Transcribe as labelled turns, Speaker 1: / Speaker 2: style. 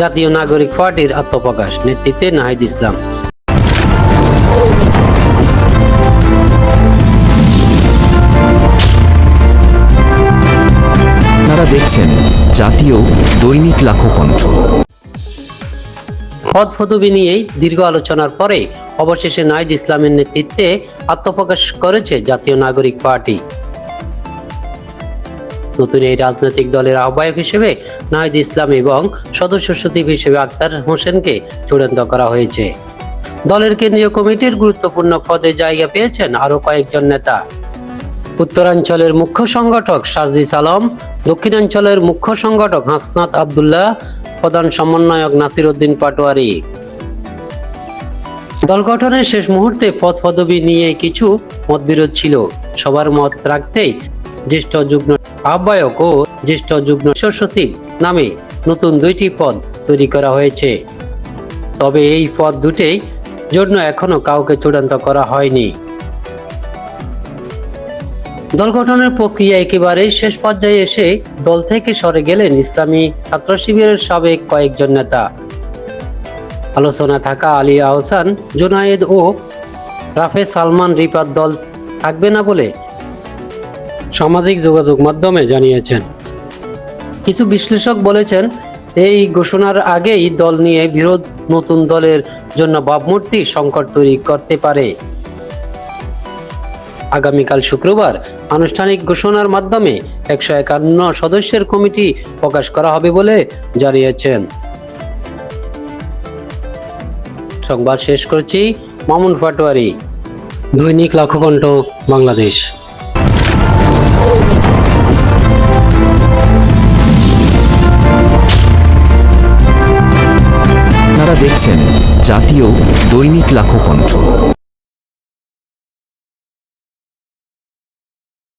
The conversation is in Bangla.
Speaker 1: জাতীয় নাগরিক পার্টির আত্মপ্রকাশ নেতৃত্বে নাহিদ ইসলাম।
Speaker 2: আপনারা দেখছেন জাতীয় দৈনিক লাখো কণ্ঠ
Speaker 1: পদ পদবি নিয়েই দীর্ঘ আলোচনার পরে অবশেষে নাহিদ ইসলামের নেতৃত্বে আত্মপ্রকাশ করেছে জাতীয় নাগরিক পার্টি। নতুন এই রাজনৈতিক দলের আহ্বায়ক হিসেবে নাহিদ ইসলাম এবং সদস্য সচিব হিসেবে আক্তার হোসেনকে চূড়ান্ত করা হয়েছে। দলের কেন্দ্রীয় কমিটির গুরুত্বপূর্ণ পদে জায়গা পেয়েছেন আরও কয়েকজন নেতা। উত্তরাঞ্চলের মুখ্য সংগঠক সার্জিস আলম দক্ষিণাঞ্চলের মুখ্য সংগঠক হাসনাত আবদুল্লাহ, প্রধান সমন্বয়ক নাসির উদ্দিন পাটোয়ারি। দল গঠনের শেষ মুহূর্তে পদ পদবি নিয়ে কিছু মতবিরোধ ছিল। সবার মত রাখতেই জ্যেষ্ঠ যুগ্ম আহ্বায়ক ও জ্যেষ্ঠ যুগ্ম সচিব নামে নতুন দুইটি পদ তৈরি করা হয়েছে। তবে এই পদ দুটেই জন্য এখনও কাউকে চূড়ান্ত করা হয়নি। দল গঠনের প্রক্রিয়া একেবারে শেষ পর্যায়ে এসে দল থেকে সরে গেলেন ইসলামী ছাত্র শিবিরের সাবেক কয়েকজন নেতা। আলোচনা থাকা আলী আহসান, জুনায়েদ ও রাফে সালমান রিপাত দল থাকবে না বলে সামাজিক যোগাযোগ মাধ্যমে জানিয়েছেন। কিছু বিশ্লেষক বলেছেন এই ঘোষণার আগেই দল নিয়ে বিরোধ নতুন দলের জন্য ভাবমূর্তি সংকট তৈরি করতে পারে। আগামীকাল শুক্রবার আনুষ্ঠানিক ঘোষণার মাধ্যমে একশো একান্ন সদস্যের কমিটি প্রকাশ করা হবে বলে জানিয়েছেন। সংবাদ শেষ করছি মামুন পাটোয়ারি দৈনিক লাখকণ্ঠ বাংলাদেশ।
Speaker 2: দেখছেন জাতীয় দৈনিক লাখো কণ্ঠ।